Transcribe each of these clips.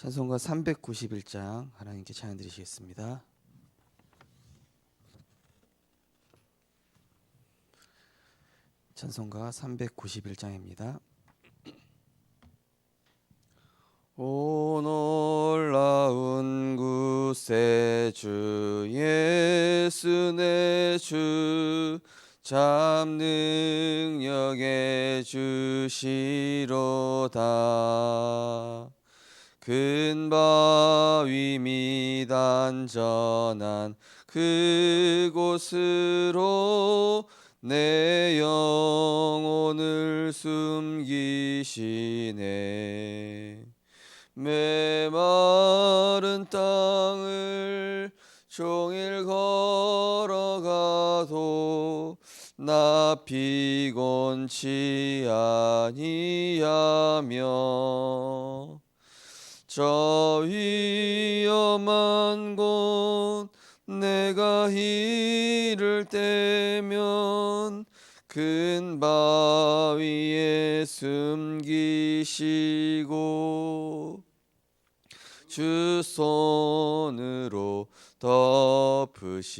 찬송가 391장 하나님께 찬양 드리시겠습니다. 찬송가 391장입니다. 오 놀라운 구세주 예수 내주 참 능력의 주시로다 큰 바위 및 안전한 그곳으로 내 영혼을 숨기시네. 메마른 땅을 종일 걸어가도 나 피곤치 아니하며 저 위험한 곳 내가 이를 때면 큰 바위에 숨기시고 주 손으로 덮으시네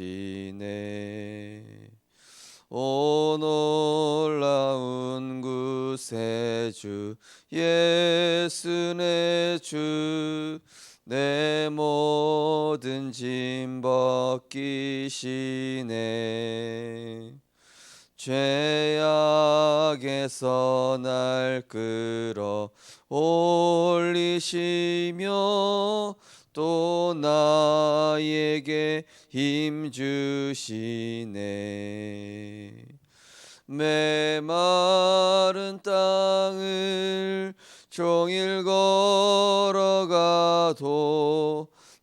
오 놀라운 구세주 예수 내 주 내 모든 짐 벗기시네. 죄악에서 날 끌어 올리시며 또 나에게 힘 주시네. 메마른 땅을 종일 걸어가도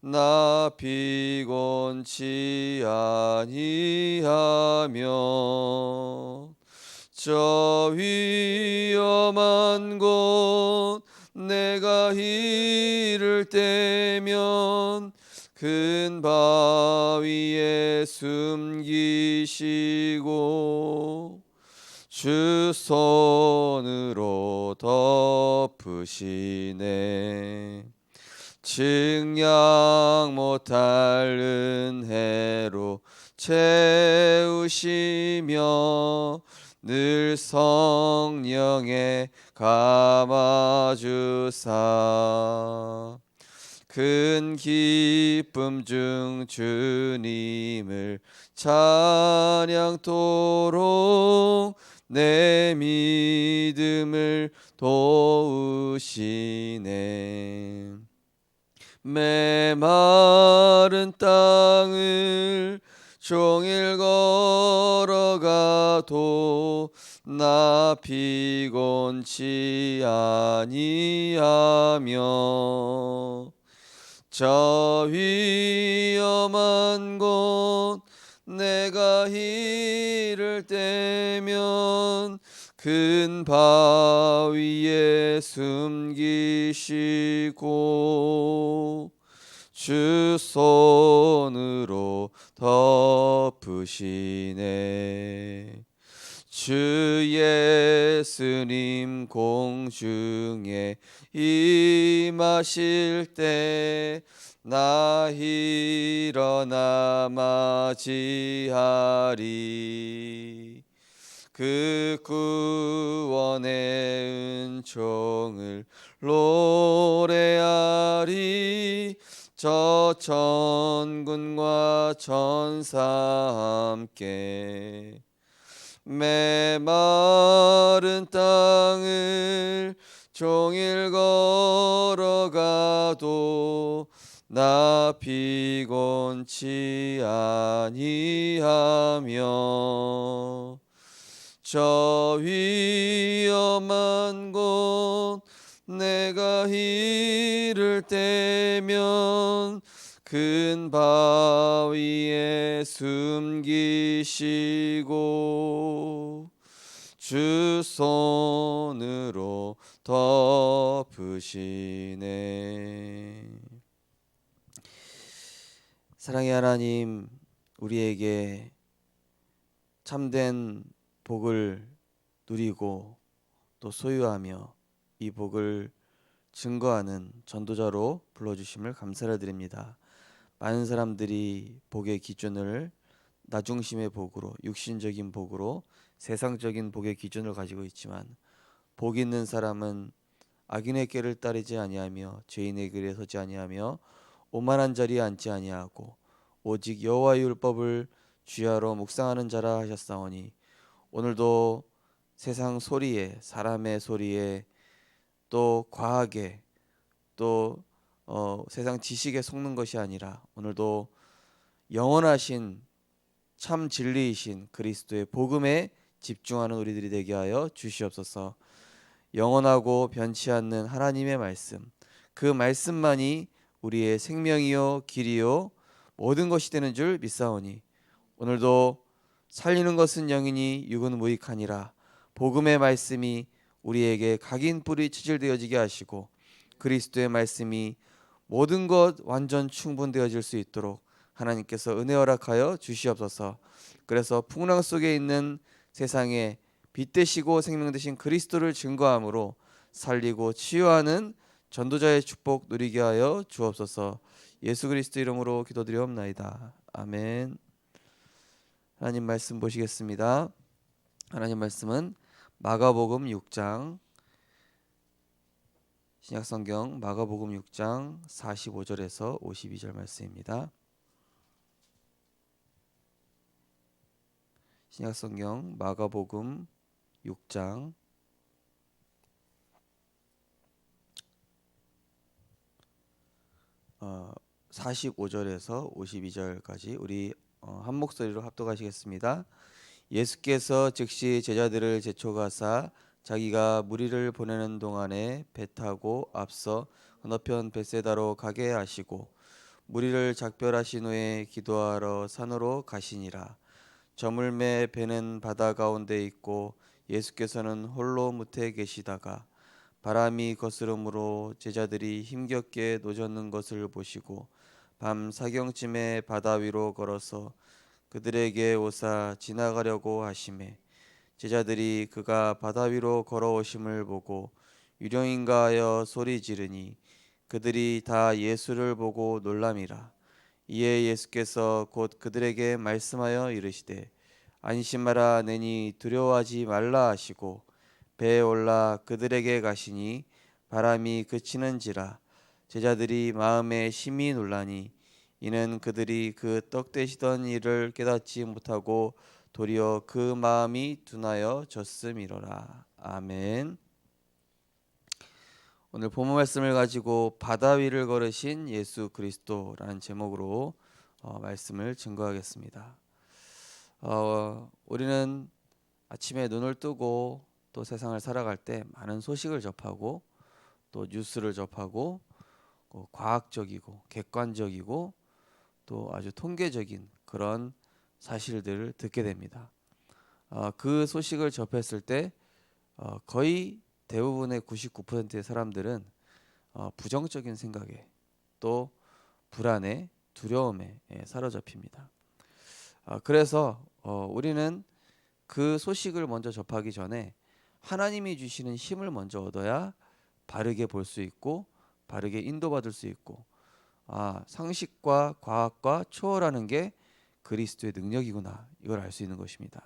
나 피곤치 아니하며 저 위험한 곳 내가 이를 때면 큰 바위에 숨기시고 주 손으로 덮으시네. 증량 못할 은혜로 채우시며 늘 성령에 감아주사. 큰 기쁨 중 주님을 찬양토록 내 믿음을 도우시네. 메마른 땅을 종일 걸어가도 나 피곤치 아니하며 저 위험한 곳 내가 이를 때면 큰 바위에 숨기시고 주 손으로 덮으시네. 주 예수님 공중에 임하실 때 나 일어나 맞이하리. 그 구원의 은총을 노래하리 저 천군과 천사 함께 메마른 땅을 종일 걸어가도 나 피곤치 아니하며 저 위험한 곳 내가 이를 때면 큰 바위에 숨기시고 주 손으로 덮으시네. 사랑의 하나님 우리에게 참된 복을 누리고 또 소유하며 이 복을 증거하는 전도자로 불러주심을 감사를 드립니다. 많은 사람들이 복의 기준을 나 중심의 복으로 육신적인 복으로 세상적인 복의 기준을 가지고 있지만 복 있는 사람은 악인의 길을 따르지 아니하며 죄인의 길에 서지 아니하며 오만한 자리에 앉지 아니하고 오직 여호와의 율법을 주야로 묵상하는 자라 하셨사오니 오늘도 세상 소리에 사람의 소리에 또 과학에 또 어, 세상 지식에 속는 것이 아니라 오늘도 영원하신 참 진리이신 그리스도의 복음에 집중하는 우리들이 되게 하여 주시옵소서. 영원하고 변치 않는 하나님의 말씀, 그 말씀만이 우리의 생명이요 길이요 모든 것이 되는 줄 믿사오니 오늘도 살리는 것은 영이니 육은 무익하니라 복음의 말씀이 우리에게 각인 뿌리 치질되어지게 하시고 그리스도의 말씀이 모든 것 완전 충분되어질 수 있도록 하나님께서 은혜 허락하여 주시옵소서. 그래서 풍랑 속에 있는 세상에 빛 되시고 생명 되신 그리스도를 증거함으로 살리고 치유하는 전도자의 축복 누리게 하여 주옵소서. 예수 그리스도 이름으로 기도드리옵나이다. 아멘. 하나님 말씀 보시겠습니다. 하나님 말씀은 마가복음 6장 신약 성경 마가복음 6장 45절에서 52절 말씀입니다. 신약 성경 마가복음 6장 어, 45절에서 52절까지 우리 어, 한 목소리로 합독하시겠습니다. 예수께서 즉시 제자들을 제초가사 자기가 무리를 보내는 동안에 배 타고 앞서 건너편 베세다로 가게 하시고 무리를 작별하신 후에 기도하러 산으로 가시니라. 저물매 배는 바다 가운데 있고 예수께서는 홀로 무태 계시다가 바람이 거스름으로 제자들이 힘겹게 노젓는 것을 보시고 밤 사경쯤에 바다 위로 걸어서 그들에게 오사 지나가려고 하심에 제자들이 그가 바다 위로 걸어오심을 보고 유령인가 하여 소리 지르니 그들이 다 예수를 보고 놀람이라. 이에 예수께서 곧 그들에게 말씀하여 이르시되 안심하라 내니 두려워하지 말라 하시고 배에 올라 그들에게 가시니 바람이 그치는지라. 제자들이 마음에 심히 놀라니 이는 그들이 그 떡 되시던 일을 깨닫지 못하고 도리어 그 마음이 둔하여 졌음이로라 아멘. 오늘 본문 말씀을 가지고 바다 위를 걸으신 예수 그리스도라는 제목으로 어, 말씀을 증거하겠습니다. 어, 우리는 아침에 눈을 뜨고 또 세상을 살아갈 때 많은 소식을 접하고 또 뉴스를 접하고 어, 과학적이고 객관적이고 또 아주 통계적인 그런 사실들을 듣게 됩니다. 어, 그 소식을 접했을 때 어, 거의 대부분의 99%의 사람들은 어, 부정적인 생각에 또 불안에 두려움에 예, 사로잡힙니다. 어, 그래서 어, 우리는 그 소식을 먼저 접하기 전에 하나님이 주시는 힘을 먼저 얻어야 바르게 볼 수 있고 바르게 인도받을 수 있고 아, 상식과 과학과 초월하는 게 그리스도의 능력이구나 이걸 알 수 있는 것입니다.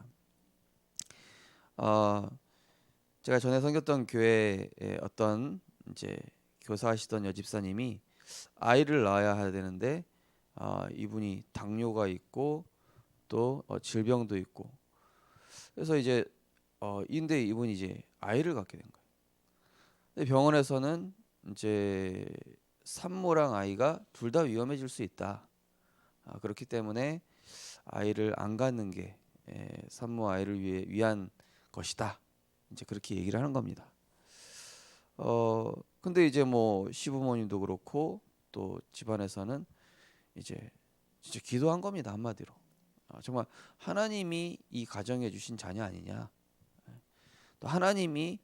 어, 제가 전에 섬겼던 교회에 어떤 이제 교사하시던 여집사님이 아이를 낳아야 되는데 어, 이분이 당뇨가 있고 또 어, 질병도 있고 그래서 이제 어, 인데 이분이 이제 아이를 갖게 된 거예요. 병원에서는 이제 산모랑 아이가 둘 다 위험해질 수 있다. 아, 그렇기 때문에 아이를 안 갖는 게 에, 산모 아이를 위해 위한 것이다. 이제 그렇게 얘기를 하는 겁니다. 어 근데 이제 뭐 시부모님도 그렇고 또 집안에서는 이제 진짜 기도한 겁니다 한마디로. 아, 정말 하나님이 이 가정에 주신 자녀 아니냐. 또 하나님이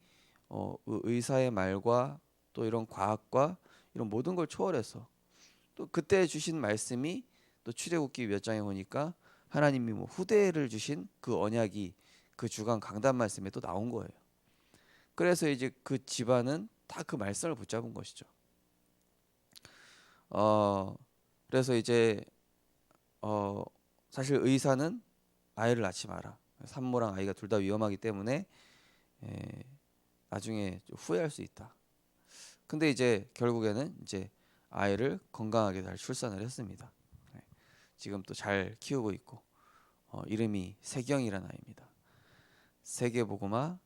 어, 의사의 말과 또 이런 과학과 이런 모든 걸 초월해서 또 그때 주신 말씀이 또 출애굽기 몇 장에 보니까 하나님이 뭐 후대를 주신 그 언약이 그 주간 강단 말씀에 또 나온 거예요. 그래서 이제 그 집안은 다 그 말씀을 붙잡은 것이죠. 어 그래서 이제 어 사실 의사는 아이를 낳지 마라. 산모랑 아이가 둘 다 위험하기 때문에 에, 나중에 좀 후회할 수 있다. 근데 이제 결국에는 이제 아이를 건강하게 잘 출산을 했습니다. 네. 지금 또 잘 키우고 있고 어, 이름이 세경이라는 아이입니다. 세계보고마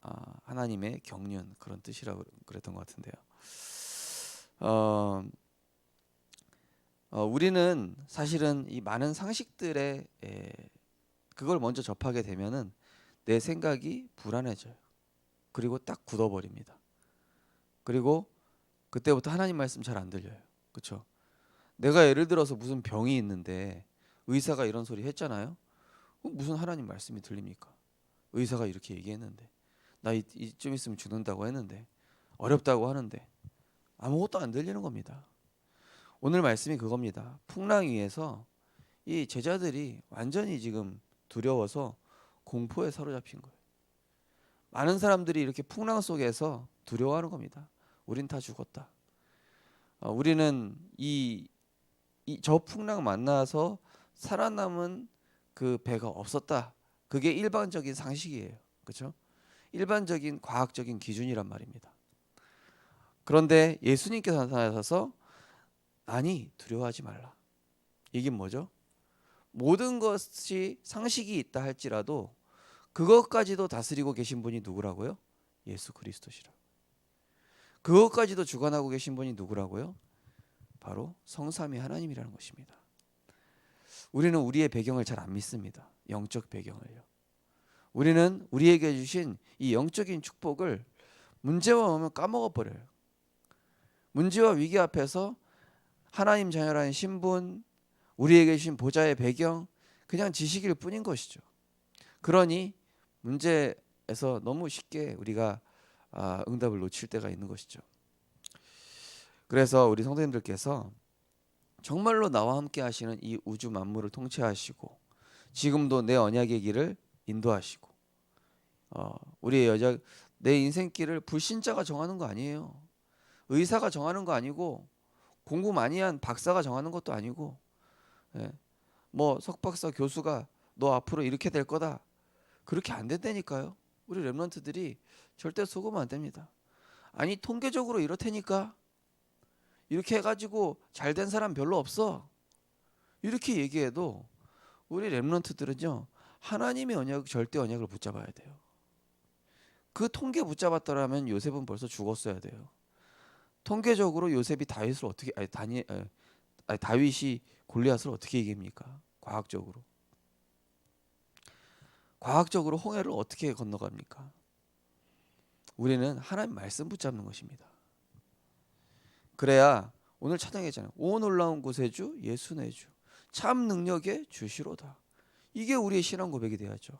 아, 하나님의 경륜 그런 뜻이라고 그랬던 것 같은데요. 어, 어, 우리는 사실은 이 많은 상식들에 에, 그걸 먼저 접하게 되면은 내 생각이 불안해져요. 그리고 딱 굳어버립니다. 그리고 그때부터 하나님 말씀 잘 안 들려요. 그렇죠? 내가 예를 들어서 무슨 병이 있는데 의사가 이런 소리 했잖아요. 무슨 하나님 말씀이 들립니까? 의사가 이렇게 얘기했는데 나 이- 이쯤 있으면 죽는다고 했는데 어렵다고 하는데 아무것도 안 들리는 겁니다. 오늘 말씀이 그겁니다. 풍랑 위에서 이 제자들이 완전히 지금 두려워서 공포에 사로잡힌 거예요. 많은 사람들이 이렇게 풍랑 속에서 두려워하는 겁니다. 우린 다 죽었다. 어, 우리는 이 저 풍랑 만나서 살아남은 그 배가 없었다. 그게 일반적인 상식이에요. 그렇죠? 일반적인 과학적인 기준이란 말입니다. 그런데 예수님께서 나타나셔서 아니 두려워하지 말라. 이게 뭐죠? 모든 것이 상식이 있다 할지라도 그것까지도 다스리고 계신 분이 누구라고요? 예수 그리스도시라. 그것까지도 주관하고 계신 분이 누구라고요? 바로 성삼위 하나님이라는 것입니다. 우리는 우리의 배경을 잘 안 믿습니다. 영적 배경을요. 우리는 우리에게 주신 이 영적인 축복을 문제와 오면 까먹어 버려요. 문제와 위기 앞에서 하나님 자녀라는 신분, 우리에게 주신 보좌의 배경 그냥 지식일 뿐인 것이죠. 그러니 문제에서 너무 쉽게 우리가 아, 응답을 놓칠 때가 있는 것이죠. 그래서 우리 성도님들께서 정말로 나와 함께 하시는 이 우주 만물을 통치하시고 지금도 내 언약의 길을 인도하시고 어, 우리의 여자 내 인생길을 불신자가 정하는 거 아니에요. 의사가 정하는 거 아니고 공부 많이 한 박사가 정하는 것도 아니고 예. 뭐 석박사 교수가 너 앞으로 이렇게 될 거다. 그렇게 안 된다니까요. 우리 랩런트들이 절대 속으면 안 됩니다. 아니 통계적으로 이렇다니까 이렇게 해가지고 잘 된 사람 별로 없어. 이렇게 얘기해도 우리 랩런트들은요 하나님의 언약 절대 언약을 붙잡아야 돼요. 그 통계 붙잡았더라면 요셉은 벌써 죽었어야 돼요. 통계적으로 요셉이 다윗을 어떻게 아니 다니 에, 아니 다윗이 골리앗을 어떻게 이깁니까? 과학적으로. 과학적으로 홍해를 어떻게 건너갑니까? 우리는 하나님 말씀 붙잡는 것입니다. 그래야 오늘 찬양했잖아요. 온 올라온 곳의 주 예수 내 주. 참 능력의 주시로다. 이게 우리의 신앙 고백이 돼야죠.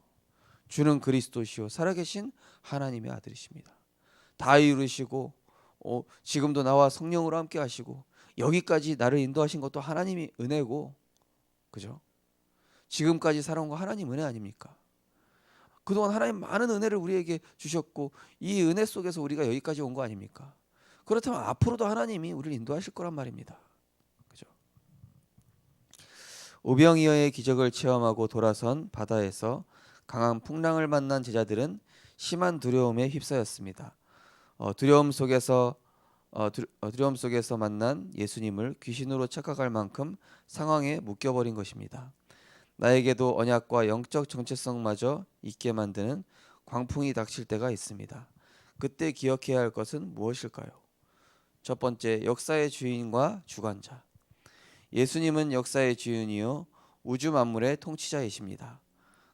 주는 그리스도시요 살아계신 하나님의 아들이십니다. 다 이루시고 어, 지금도 나와 성령으로 함께 하시고 여기까지 나를 인도하신 것도 하나님이 은혜고 그죠? 지금까지 살아온 거 하나님 은혜 아닙니까? 그동안 하나님 많은 은혜를 우리에게 주셨고 이 은혜 속에서 우리가 여기까지 온 거 아닙니까? 그렇다면 앞으로도 하나님이 우리를 인도하실 거란 말입니다. 그죠? 오병이어의 기적을 체험하고 돌아선 바다에서 강한 풍랑을 만난 제자들은 심한 두려움에 휩싸였습니다. 어, 두려움 속에서 어, 두, 어, 두려움 속에서 만난 예수님을 귀신으로 착각할 만큼 상황에 묶여버린 것입니다. 나에게도 언약과 영적 정체성마저 잊게 만드는 광풍이 닥칠 때가 있습니다. 그때 기억해야 할 것은 무엇일까요? 첫 번째, 역사의 주인과 주관자. 예수님은 역사의 주인이요 우주 만물의 통치자이십니다.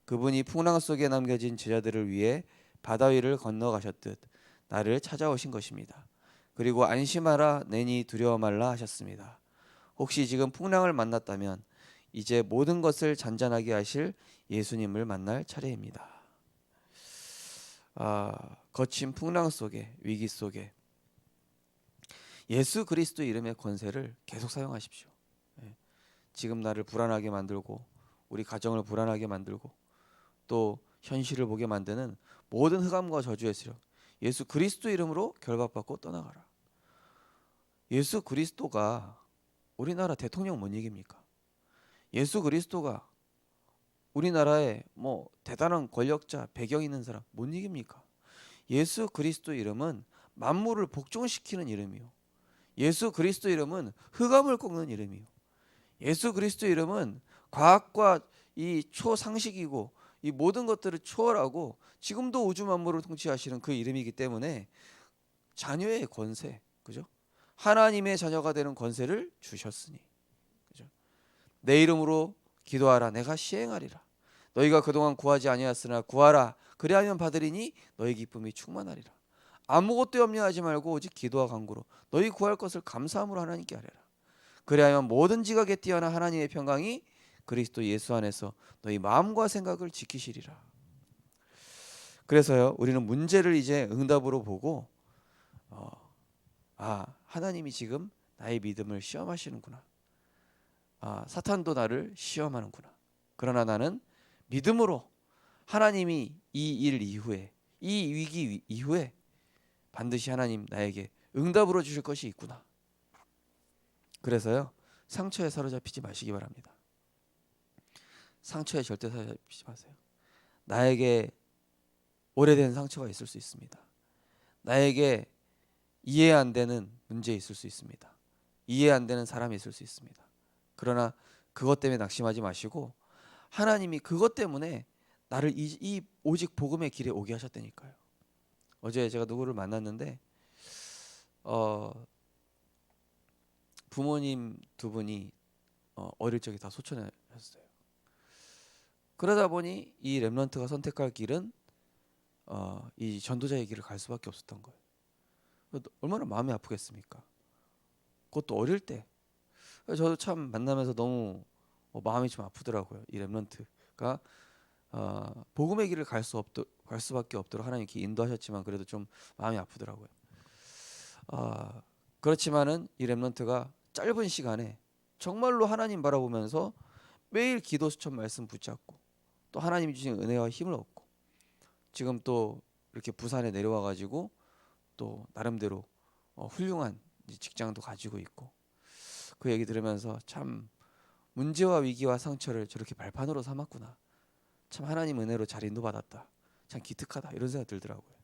그분이 풍랑 속에 남겨진 제자들을 위해 바다 위를 건너가셨듯 나를 찾아오신 것입니다. 그리고 안심하라 내니 두려워 말라 하셨습니다. 혹시 지금 풍랑을 만났다면 이제 모든 것을 잔잔하게 하실 예수님을 만날 차례입니다. 아, 거친 풍랑 속에 위기 속에 예수 그리스도 이름의 권세를 계속 사용하십시오. 예. 지금 나를 불안하게 만들고 우리 가정을 불안하게 만들고 또 현실을 보게 만드는 모든 흑암과 저주의 세력 예수 그리스도 이름으로 결박받고 떠나가라. 예수 그리스도가 우리나라 대통령 못 이깁니까? 예수 그리스도가 우리나라에 뭐 대단한 권력자 배경 있는 사람 못 이깁니까? 예수 그리스도 이름은 만물을 복종시키는 이름이요. 예수 그리스도 이름은 흑암을 꺾는 이름이요. 예수 그리스도 이름은 과학과 이 초상식이고 이 모든 것들을 초월하고 지금도 우주 만물을 통치하시는 그 이름이기 때문에 자녀의 권세, 그죠? 하나님의 자녀가 되는 권세를 주셨으니? 내 이름으로 기도하라, 내가 시행하리라. 너희가 그동안 구하지 아니하였으나 구하라, 그리하면 받으리니 너희 기쁨이 충만하리라. 아무것도 염려하지 말고 오직 기도와 간구로 너희 구할 것을 감사함으로 하나님께 하리라. 그리하면 모든 지각에 뛰어난 하나님의 평강이 그리스도 예수 안에서 너희 마음과 생각을 지키시리라. 그래서요, 우리는 문제를 이제 응답으로 보고, 어, 아 하나님이 지금 나의 믿음을 시험하시는구나. 아 사탄도 나를 시험하는구나. 그러나 나는 믿음으로 하나님이 이 일 이후에 이 위기 이후에 반드시 하나님 나에게 응답으로 주실 것이 있구나. 그래서요 상처에 사로잡히지 마시기 바랍니다. 상처에 절대 사로잡히지 마세요. 나에게 오래된 상처가 있을 수 있습니다. 나에게 이해 안 되는 문제 있을 수 있습니다. 이해 안 되는 사람이 있을 수 있습니다. 그러나 그것 때문에 낙심하지 마시고 하나님이 그것 때문에 나를 이, 이 오직 복음의 길에 오게 하셨다니까요. 어제 제가 누구를 만났는데 어 부모님 두 분이 어, 어릴 적에 다 소천하셨어요. 그러다 보니 이 렘런트가 선택할 길은 어, 이 전도자의 길을 갈 수밖에 없었던 거예요. 얼마나 마음이 아프겠습니까? 그것도 어릴 때. 저도 참 만나면서 너무 어, 마음이 좀 아프더라고요. 이 렘런트가 어, 복음의 길을 갈 수 없도 갈 수밖에 없도록 하나님 이렇게 인도하셨지만 그래도 좀 마음이 아프더라고요. 어, 그렇지만은 이 렘런트가 짧은 시간에 정말로 하나님 바라보면서 매일 기도 수천 말씀 붙잡고 또 하나님이 주신 은혜와 힘을 얻고 지금 또 이렇게 부산에 내려와 가지고 또 나름대로 어, 훌륭한 직장도 가지고 있고 그 얘기 들으면서 참 문제와 위기와 상처를 저렇게 발판으로 삼았구나. 참 하나님 은혜로 잘 인도받았다. 참 기특하다 이런 생각 들더라고요.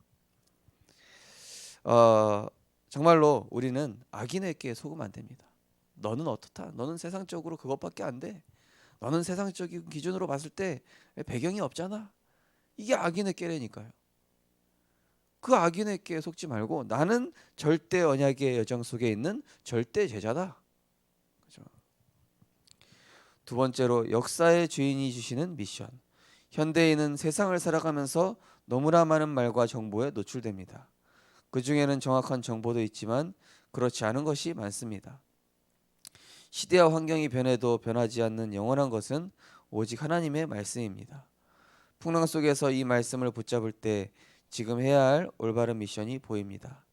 어, 정말로 우리는 악인에게 속으면 안 됩니다. 너는 어떻다? 너는 세상적으로 그것밖에 안 돼. 너는 세상적인 기준으로 봤을 때 배경이 없잖아. 이게 악인의 깨래니까요. 그 악인의 깨에 속지 말고 나는 절대 언약의 여정 속에 있는 절대 제자다. 두 번째로 역사의 주인이 주시는 미션. 현대인은 세상을 살아가면서 너무나 많은 말과 정보에 노출됩니다. 그 중에는 정확한 정보도 있지만 그렇지 않은 것이 많습니다. 시대와 환경이 변해도 변하지 않는 영원한 것은 오직 하나님의 말씀입니다. 풍랑 속에서 이 말씀을 붙잡을 때 지금 해야 할 올바른 미션이 보입니다.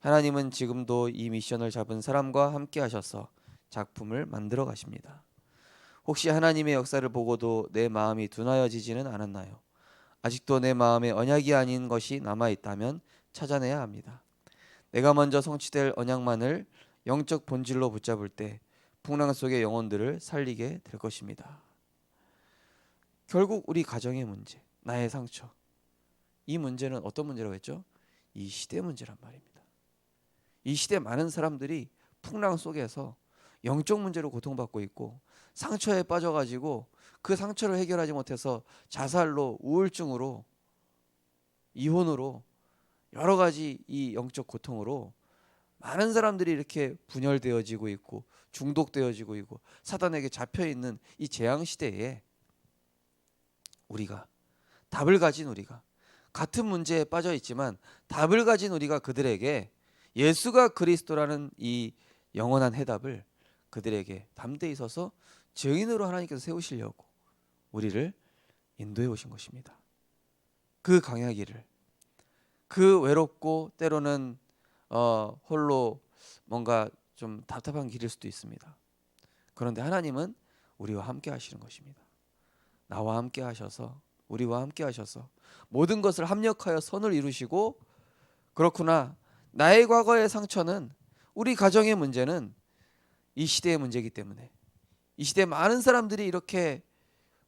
하나님은 지금도 이 미션을 잡은 사람과 함께 하셔서 작품을 만들어 가십니다. 혹시 하나님의 역사를 보고도 내 마음이 둔하여지지는 않았나요? 아직도 내 마음에 언약이 아닌 것이 남아 있다면 찾아내야 합니다. 내가 먼저 성취될 언약만을 영적 본질로 붙잡을 때 풍랑 속의 영혼들을 살리게 될 것입니다. 결국 우리 가정의 문제, 나의 상처, 이 문제는 어떤 문제라고 했죠? 이 시대 문제란 말입니다. 이 시대 많은 사람들이 풍랑 속에서 영적 문제로 고통받고 있고 상처에 빠져가지고 그 상처를 해결하지 못해서 자살로 우울증으로 이혼으로 여러 가지 이 영적 고통으로 많은 사람들이 이렇게 분열되어지고 있고 중독되어지고 있고 사단에게 잡혀 있는 이 재앙 시대에 우리가 답을 가진 우리가 같은 문제에 빠져 있지만 답을 가진 우리가 그들에게 예수가 그리스도라는 이 영원한 해답을 그들에게 담대히 서서 증인으로 하나님께서 세우시려고 우리를 인도해 오신 것입니다. 그 강야기를 그 외롭고 때로는 어, 홀로 뭔가 좀 답답한 길일 수도 있습니다. 그런데 하나님은 우리와 함께 하시는 것입니다. 나와 함께 하셔서 우리와 함께 하셔서 모든 것을 합력하여 선을 이루시고 그렇구나. 나의 과거의 상처는 우리 가정의 문제는 이 시대의 문제이기 때문에 이 시대 많은 사람들이 이렇게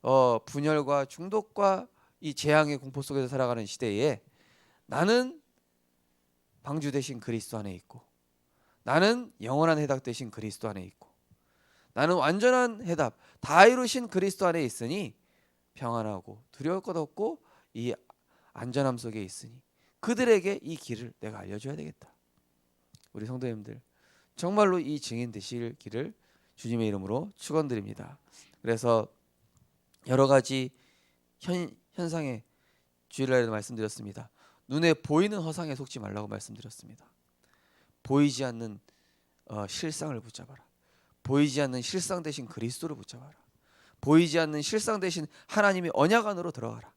어, 분열과 중독과 이 재앙의 공포 속에서 살아가는 시대에 나는 방주 대신 그리스도 안에 있고 나는 영원한 해답 대신 그리스도 안에 있고 나는 완전한 해답 다 이루신 그리스도 안에 있으니 평안하고 두려울 것 없고 이 안전함 속에 있으니 그들에게 이 길을 내가 알려줘야 되겠다. 우리 성도님들 정말로 이 증인 되실 길을 주님의 이름으로 축원드립니다. 그래서 여러 가지 현, 현상에 주일날에도 말씀드렸습니다. 눈에 보이는 허상에 속지 말라고 말씀드렸습니다. 보이지 않는 어, 실상을 붙잡아라. 보이지 않는 실상 대신 그리스도를 붙잡아라. 보이지 않는 실상 대신 하나님의 언약 안으로 들어가라.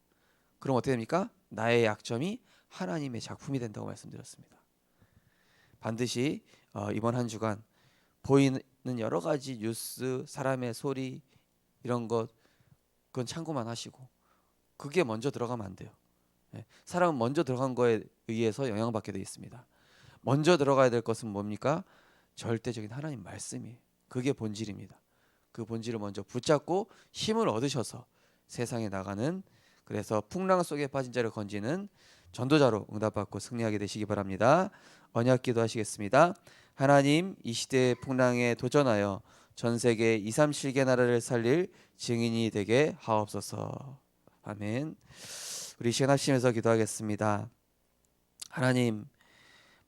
그럼 어떻게 됩니까? 나의 약점이 하나님의 작품이 된다고 말씀드렸습니다. 반드시 어, 이번 한 주간 보이는 여러 가지 뉴스, 사람의 소리 이런 것 그건 참고만 하시고 그게 먼저 들어가면 안 돼요. 예, 사람은 먼저 들어간 거에 의해서 영향받게 되어 있습니다. 먼저 들어가야 될 것은 뭡니까? 절대적인 하나님 말씀이 그게 본질입니다. 그 본질을 먼저 붙잡고 힘을 얻으셔서 세상에 나가는 그래서 풍랑 속에 빠진 자를 건지는 전도자로 응답받고 승리하게 되시기 바랍니다. 언약 기도하시겠습니다. 하나님 이 시대의 풍랑에 도전하여 전 세계 2, 3, 7개 나라를 살릴 증인이 되게 하옵소서. 아멘. 우리 시간 합심해서 기도하겠습니다. 하나님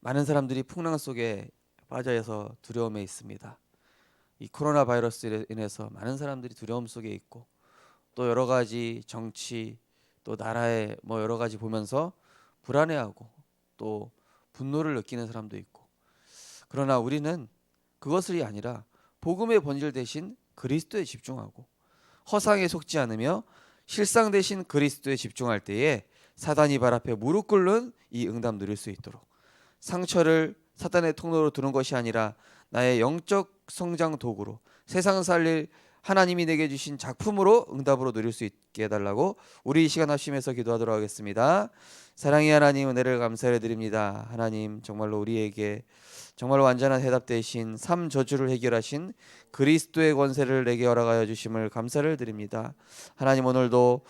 많은 사람들이 풍랑 속에 빠져서 두려움에 있습니다. 이 코로나 바이러스로 인해서 많은 사람들이 두려움 속에 있고 또 여러 가지 정치 또 나라의 뭐 여러 가지 보면서 불안해하고 또 분노를 느끼는 사람도 있고 그러나 우리는 그것이 아니라 복음의 본질 대신 그리스도에 집중하고 허상에 속지 않으며 실상 대신 그리스도에 집중할 때에 사단이 발 앞에 무릎 꿇는 이 응답 누릴 수 있도록 상처를 사단의 통로로 두는 것이 아니라 나의 영적 성장 도구로 세상 살릴 하나님이 내게 주신 작품으로 응답으로 누릴 수 있게 해달라고 우리 이 시간 합심해서 기도하도록 하겠습니다. 사랑의 하나님 은혜를 감사해 드립니다. 하나님 정말로 우리에게 정말로 완전한 해답 대신 삼 저주를 해결하신 그리스도의 권세를 내게 허락하여 주심을 감사를 드립니다. 하나님 오늘도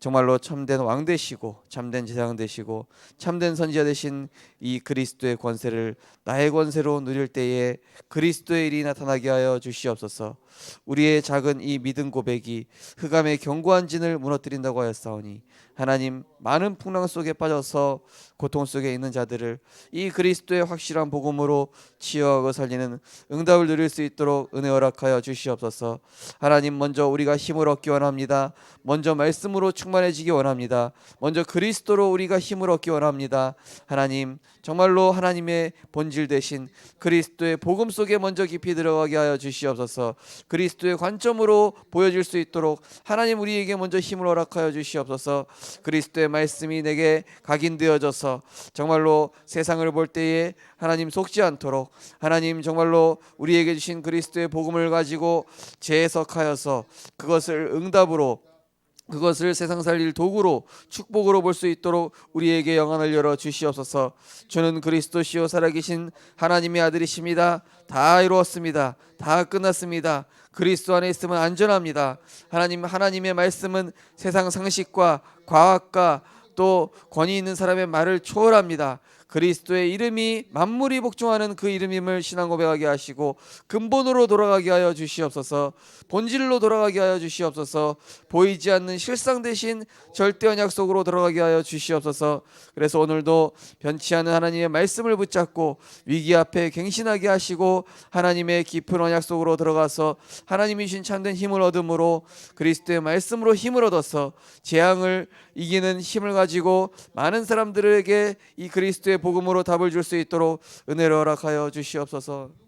정말로 참된 왕 되시고 참된 제사장 되시고 참된 선지자 되신 이 그리스도의 권세를 나의 권세로 누릴 때에 그리스도의 일이 나타나게 하여 주시옵소서. 우리의 작은 이 믿음 고백이 흑암의 견고한 진을 무너뜨린다고 하였사오니 하나님 많은 풍랑 속에 빠져서 고통 속에 있는 자들을 이 그리스도의 확실한 복음으로 치유하고 살리는 응답을 누릴 수 있도록 은혜 허락하여 주시옵소서. 하나님 먼저 우리가 힘을 얻기 원합니다. 먼저 말씀으로 충만해지기 원합니다. 먼저 그리스도로 우리가 힘을 얻기 원합니다. 하나님 정말로 하나님의 본질 대신 그리스도의 복음 속에 먼저 깊이 들어가게 하여 주시옵소서. 그리스도의 관점으로 보여질 수 있도록 하나님 우리에게 먼저 힘을 허락하여 주시옵소서. 그리스도의 말씀이 내게 각인되어져서 정말로 세상을 볼 때에 하나님 속지 않도록 하나님 정말로 우리에게 주신 그리스도의 복음을 가지고 재해석하여서 그것을 응답으로 그것을 세상 살릴 도구로 축복으로 볼 수 있도록 우리에게 영안을 열어 주시옵소서. 주는 그리스도시요 살아계신 하나님의 아들이십니다. 다 이루었습니다. 다 끝났습니다. 그리스도 안에 있으면 안전합니다. 하나님 하나님의 말씀은 세상 상식과 과학과 또 권위 있는 사람의 말을 초월합니다. 그리스도의 이름이 만물이 복종하는 그 이름임을 신앙 고백하게 하시고 근본으로 돌아가게 하여 주시옵소서. 본질로 돌아가게 하여 주시옵소서. 보이지 않는 실상 대신 절대 언약 속으로 들어가게 하여 주시옵소서. 그래서 오늘도 변치 않은 하나님의 말씀을 붙잡고 위기 앞에 갱신하게 하시고 하나님의 깊은 언약 속으로 들어가서 하나님이 주신 참된 힘을 얻음으로 그리스도의 말씀으로 힘을 얻어서 재앙을 이기는 힘을 가지고 많은 사람들에게 이 그리스도의 복음으로 답을 줄 수 있도록 은혜를 허락하여 주시옵소서.